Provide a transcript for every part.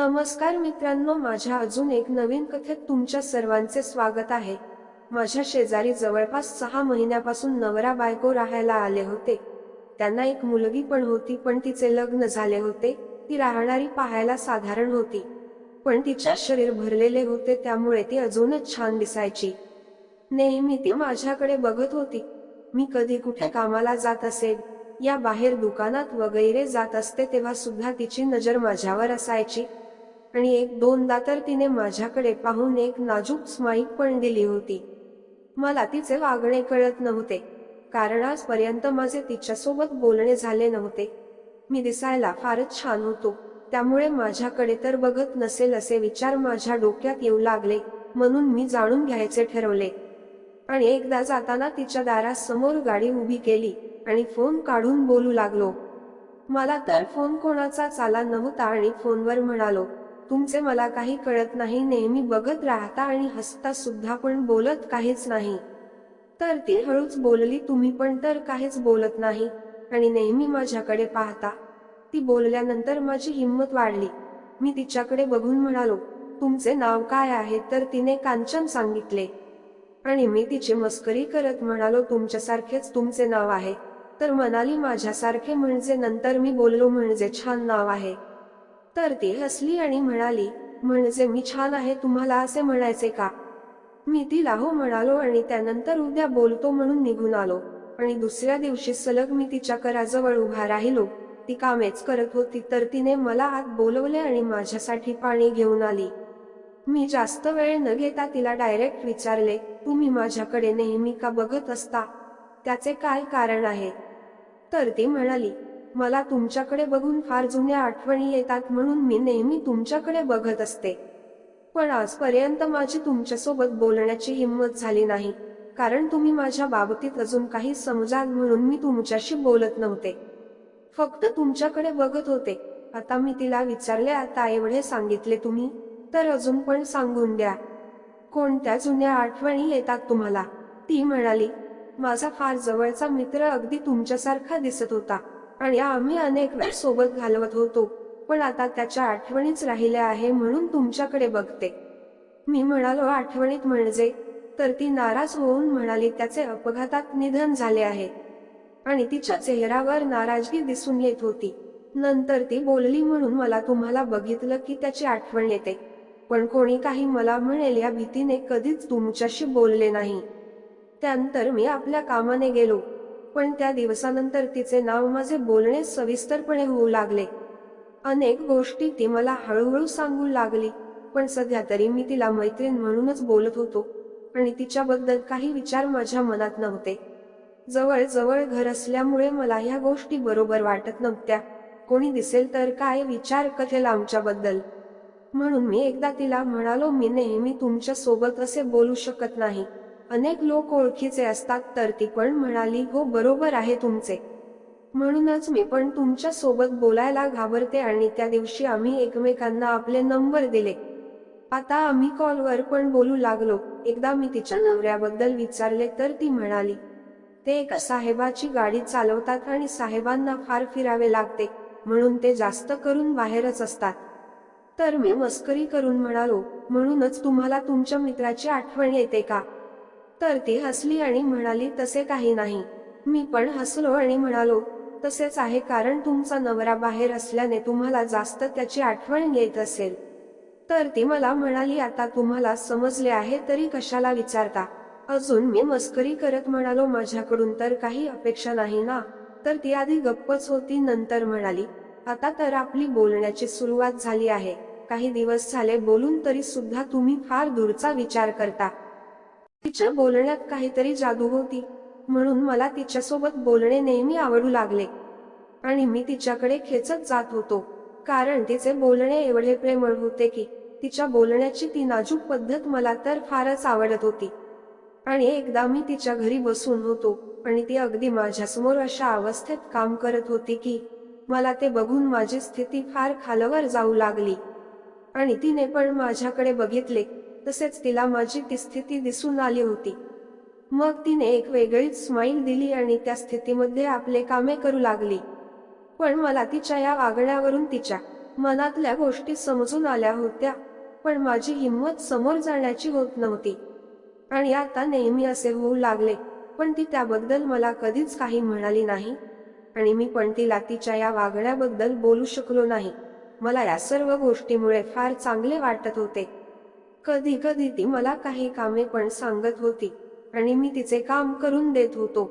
नमस्कार मित्रांनो माझ्या अजून एक नवीन कथेत तुमच्या सर्वांचे स्वागत आहे. माझ्या शेजारी जवळपास सहा महिन्यापासून नवरा बायको राहायला आले होते. त्यांना एक मुलगी पण होती पण तिचे लग्न झाले होते. ती राहणारी पाहायला साधारण होती. पण तिच्या शरीर भरलेले होते त्यामुळे ती अजूनच छान दिसायची. नेहमी ती माझ्याकडे बघत होती. मी कधी कुठे कामाला जात असेल या बाहेर दुकानात वगैरे जात असते तेव्हा सुद्धा तिची नजर माझ्यावर असायची. आणि एक दोनदा तर तिने माझ्याकडे पाहून एक नाजूक स्माईल पण दिली होती. मला तिचे वागणे कळत नव्हते. कारण आजपर्यंत माझे तिच्यासोबत बोलणे झाले नव्हते. मी दिसायला फारच छान होतो. त्यामुळे माझ्याकडे तर बघत नसेल असे विचार माझ्या डोक्यात येऊ लागले म्हणून मी जाणून घ्यायचे ठरवले. आणि एकदा जाताना तिच्या दारासमोर गाडी उभी केली आणि फोन काढून बोलू लागलो. मला तर फोन कोणाचा आला नव्हता आणि फोनवर म्हणालो तुमचे मला काही कळत नाही नेहमी बघत राहता आणि हसता सुद्धा पण बोलत काहीच नाही. तर ती हळूच बोलली तुम्ही पण तर काहीच बोलत नाही. आणि नेहमी माझ्याकडे पाहता. ती बोलल्यानंतर माझी हिंमत वाढली. मी तिच्याकडे बघून म्हणालो तुमचे नाव काय आहे? तर तिने कांचन सांगितले. आणि मी तिची मस्करी करत म्हणालो तुमच्यासारखेच तुमचे नाव आहे. तर मनाली माझ्यासारखे म्हणजे नंतर मी बोललो म्हणजे छान नाव आहे. तर ती हसली आणि म्हणाली म्हणजे मी छान आहे तुम्हाला असे म्हणायचे का? मी तिला हो म्हणालो आणि त्यानंतर उद्या बोलतो म्हणून निघून आलो. आणि दुसऱ्या दिवशी सलग मी तिच्या कराजवळ उभा राहिलो. ती कामेच करत होती तर तिने मला आत बोलवले आणि माझ्यासाठी पाणी घेऊन आली. मी जास्त वेळ न घेता तिला डायरेक्ट विचारले तुम्ही माझ्याकडे नेहमी का बघत असता? त्याचे काय कारण आहे? तर ती म्हणाली मला तुमच्याकडे बघून फार जुन्या आठवणी येतात म्हणून मी नेहमी तुमच्याकडे बघत असते. पण आजपर्यंत माझी तुमच्यासोबत बोलण्याची हिंमत झाली नाही कारण तुम्ही माझ्या बाबतीत अजून काही समजाल म्हणून मी तुमच्याशी बोलत नव्हते. फक्त तुमच्याकडे बघत होते. आता मी तिला विचारले आता एवढे सांगितले तुम्ही? तर अजून पण सांगून द्या. कोणत्या जुन्या आठवणी येतात तुम्हाला? ती म्हणाली माझा फार जवळचा मित्र अगदी तुमच्यासारखा दिसत होता. आणि आम्ही अनेक वेळ सोबत घालवत होतो पण आता त्याच्या आठवणीच राहिल्या आहे म्हणून तुमच्याकडे बघते. मी म्हणालो आठवणीत म्हणजे? तर ती नाराज होऊन म्हणाली त्याचे अपघातात निधन झाले आहे. आणि तिच्या चेहऱ्यावर नाराजगी दिसून येत होती. नंतर ती बोलली म्हणून मला तुम्हाला बघितलं की त्याची आठवण येते. पण कोणी काही मला म्हणेल या भीतीने कधीच तुमच्याशी बोलले नाही. त्यानंतर मी आपल्या कामाने गेलो. पण त्या दिवसानंतर तिचे नाव माझे बोलणे सविस्तरपणे होऊ लागले. अनेक गोष्टी ती मला हळूहळू सांगू लागली पण सध्या तरी मी तिला मैत्रीण म्हणूनच बोलत होतो आणि तिच्याबद्दल काही विचार माझ्या मनात नव्हते. जवळजवळ घर असल्यामुळे मला ह्या गोष्टी बरोबर वाटत नव्हत्या. कोणी दिसेल तर काय विचार कथेल आमच्याबद्दल? म्हणून मी एकदा तिला म्हणालो मी नेहमी तुमच्यासोबत असे बोलू शकत नाही. अनेक लोक ओळखीचे असतात तर ती पण म्हणाली हो बरोबर आहे तुमचे. म्हणूनच मी पण तुमच्यासोबत बोलायला घाबरते आणि त्या दिवशी आम्ही एकमेकांना आपले नंबर दिले. आता आम्ही कॉलवर पण बोलू लागलो. एकदा मी तिच्या नवऱ्याबद्दल विचारले तर ती म्हणाली ते एका साहेबाची गाडी चालवतात आणि साहेबांना फार फिरावे लागते म्हणून ते जास्त करून बाहेरच असतात. तर मी मस्करी करून म्हणालो म्हणूनच तुम्हाला तुमच्या मित्राची आठवण येते का? तर ती हसली आणि म्हणाली तसे काही नाही. मी पण हसलो आणि म्हणालो तसेच आहे कारण तुमचा नवरा बाहेर असल्याने तुम्हाला जास्त त्याची आठवण येत असेल. तर ती मला म्हणाली आता तुम्हाला समजले आहे तरी कशाला विचारता? अजून मी मस्करी करत म्हणालो माझ्याकडून तर काही अपेक्षा नाही ना तर ती आधी गप्पच होती नंतर म्हणाली आता तर आपली बोलण्याची सुरुवात झाली आहे. काही दिवस झाले बोलून तरी सुद्धा तुम्ही फार दूरचा विचार करता. तिच्या बोलण्यात काहीतरी जादू होती म्हणून मला तिच्यासोबत बोलणे नेहमी आवडू लागले. आणि मी तिच्याकडे खेचत जात होतो कारण तिचे बोलणे एवढे प्रेमळ होते की तिच्या बोलण्याची ती नाजूक पद्धत मला तर फारच आवडत होती. आणि एकदा मी तिच्या घरी बसून होतो आणि ती अगदी माझ्यासमोर अशा अवस्थेत काम करत होती की मला ते बघून माझी स्थिती फार खालवर जाऊ लागली. आणि तिने पण माझ्याकडे बघितले तसेच तिला माझी ती स्थिती दिसून आली होती. मग तिने एक वेगळीच स्माईल दिली आणि त्या स्थितीमध्ये आपले कामे करू लागली. पण मला तिच्या या वागण्यावरून तिच्या मनातल्या गोष्टी समजून आल्या होत्या पण माझी हिंमत समोर जाण्याची होत नव्हती. आणि आता नेहमी असे होऊ लागले पण ती त्याबद्दल मला कधीच काही म्हणाली नाही. आणि मी पण तिला तिच्या या वागण्याबद्दल बोलू शकलो नाही. मला या सर्व गोष्टीमुळे फार चांगले वाटत होते. कधी कधी ती मला काही कामे पण सांगत होती आणि मी तिचे काम करून देत होतो.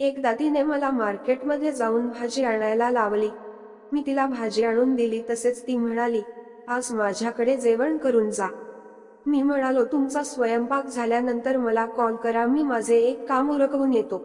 एकदा तिने मला मार्केटमध्ये जाऊन भाजी आणायला लावली. मी तिला भाजी आणून दिली तसेच ती म्हणाली आज माझ्याकडे जेवण करून जा. मी म्हणालो तुमचा स्वयंपाक झाल्यानंतर मला कॉल करा मी माझे एक काम उरकवून येतो.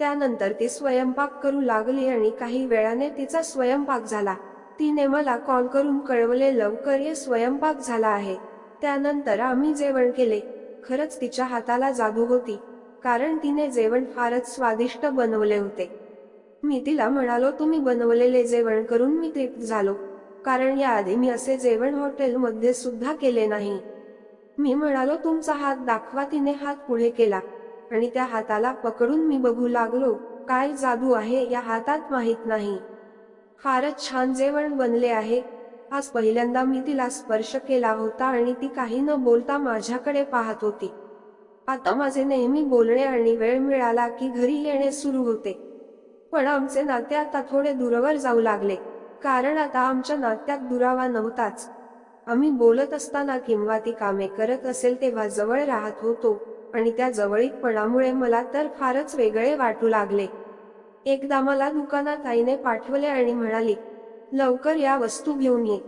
त्यानंतर ती स्वयंपाक करू लागली आणि काही वेळाने तिचा स्वयंपाक झाला. तिने मला कॉल करून कळवले लवकर हे स्वयंपाक झाला आहे. त्यानंतर आम्ही जेवण केले. खरंच तिच्या हाताला जादू होती कारण तिने जेवण फारच स्वादिष्ट बनवले होते. मी तिला म्हणालो तुम्ही बनवलेले जेवण करून मी तृप्त झालो कारण याआधी मी असे जेवण हॉटेलमध्ये सुद्धा केले नाही. मी म्हणालो तुमचा हात दाखवा. तिने हात पुढे केला आणि त्या हाताला पकडून मी बघू लागलो काय जादू आहे या हातात माहीत नाही. फारच छान जेवण बनले आहे आज पहिल्यांदा मी तिला स्पर्श केला होता आणि ती काही न बोलता माझ्याकडे पाहत होती. आता माझे नेहमी बोलणे आणि वेळ मिळाला की घरी येणे सुरू होते. पण आमचे नाते आता थोडे दूरवर जाऊ लागले कारण आता आमच्या नात्यात दुरावा नव्हताच. आम्ही बोलत असताना किंवा ती कामे करत असेल तेव्हा जवळ राहत होतो आणि त्या जवळीकपणामुळे मला तर फारच वेगळे वाटू लागले. एकदा मला दुकानात आईने पाठवले आणि म्हणाली लवकर या वस्तू घेऊन ये.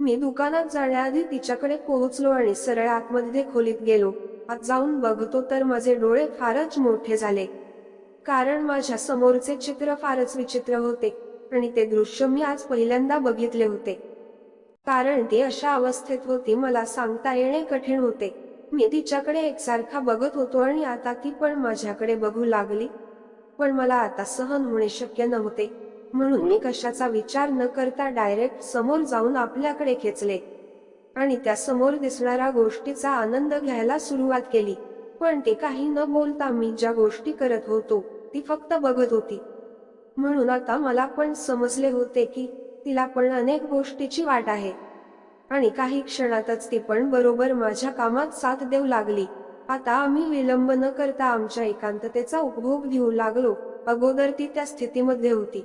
मी दुकानात जाण्याआधी तिच्याकडे पोहोचलो आणि सरळ आतमध्ये खोलीत गेलो. आत जाऊन बघतो तर माझे डोळे फारच मोठे झाले. कारण माझ्या समोरचे चित्र फारच विचित्र होते आणि ते दृश्य मी आज पहिल्यांदा बघितले होते. कारण ती अशा अवस्थेत होती मला सांगता येणे कठीण होते. मी तिच्याकडे एकसारखा बघत होतो आणि आता ती पण माझ्याकडे बघू लागली. पण मला आता सहन होणे शक्य नव्हते. म्हणून मी कशाचा विचार न करता डायरेक्ट समोर जाऊन आपल्याकडे खेचले. आणि त्या समोर दिसणाऱ्या गोष्टीचा आनंद घ्यायला सुरुवात केली. पण ते काही न बोलता मी ज्या गोष्टी करत होतो ती फक्त बघत होती. म्हणून आता मला पण समजले होते की तिला पण अनेक गोष्टीची वाट आहे. आणि काही क्षणातच ती पण बरोबर माझ्या कामात साथ देऊ लागली. आता आम्ही विलंब न करता आमच्या एकांततेचा उपभोग घेऊ लागलो. अगोदर ती त्या स्थितीमध्ये होती.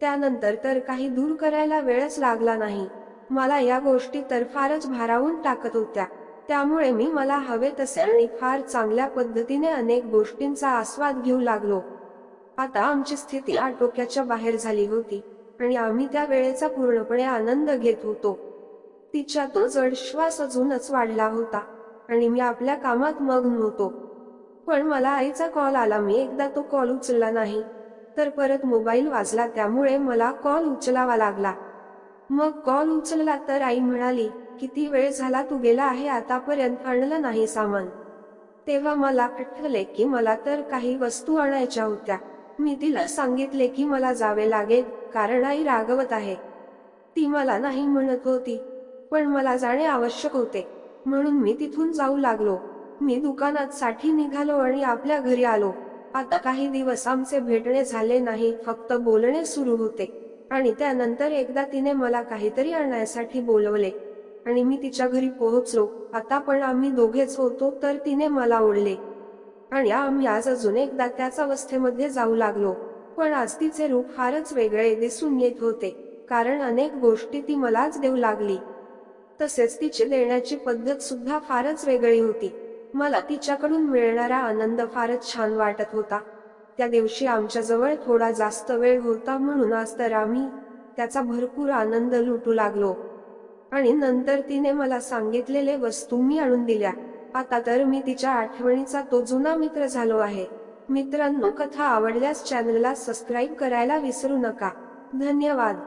त्यानंतर तर काही दूर करायला वेळच लागला नाही. मला या गोष्टी तर फारच भारावून टाकत होत्या. त्यामुळे मी मला हवे तसे आणि फार चांगल्या पद्धतीने अनेक गोष्टींचा आस्वाद घेऊ लागलो. आता आमची स्थिती आटोक्याच्या बाहेर झाली होती आणि आम्ही त्या वेळेचा पूर्णपणे आनंद घेत होतो. तिच्या तो जड श्वास अजूनच वाढला होता आणि मी आपल्या कामात मग्न होतो. पण मला आईचा कॉल आला. मी एकदा तो कॉल उचलला नाही. तर परत मोबाईल वाजला त्यामुळे मला कॉल उचलावा लागला. मग कॉल उचलला तर आई म्हणाली किती वेळ झाला तू गेला आहे आतापर्यंत आणलं नाही सामान. तेव्हा मला आठवले की मला तर काही वस्तू आणायच्या होत्या. मी तिला सांगितले की मला जावे लागेल कारण आई रागवत आहे. ती मला नाही म्हणत होती पण मला जाणे आवश्यक होते. म्हणून मी तिथून जाऊ लागलो. मी दुकानात साठी निघालो आणि आपल्या घरी आलो. आता काही दिवस आमचे भेटणे झाले नाही फक्त बोलणे सुरू होते. आणि त्यानंतर एकदा तिने मला काहीतरी आणण्यासाठी बोलवले. आणि मी तिच्या घरी पोहोचलो. आता पण आम्ही दोघेच होतो तर तिने मला ओढले. आणि आम्ही आज अजून एकदा त्याच अवस्थेमध्ये जाऊ लागलो. पण आज तिचे रूप फारच वेगळे दिसून येत होते. कारण अनेक गोष्टी ती मलाच देऊ लागली. तसेच तिची देण्याची पद्धत सुद्धा फारच वेगळी होती. मला तिच्याकडून मिळणारा आनंद फारच छान वाटत होता. त्या दिवशी आमच्याजवळ थोडा जास्त वेळ होता म्हणून आज तर आम्ही त्याचा भरपूर आनंद लुटू लागलो. आणि नंतर तिने मला सांगितलेले वस्तू मी आणून दिल्या. आता तर मी तिच्या आठवणीचा तो जुना मित्र झालो आहे. मित्रांनो कथा आवडल्यास चॅनलला सबस्क्राईब करायला विसरू नका. धन्यवाद.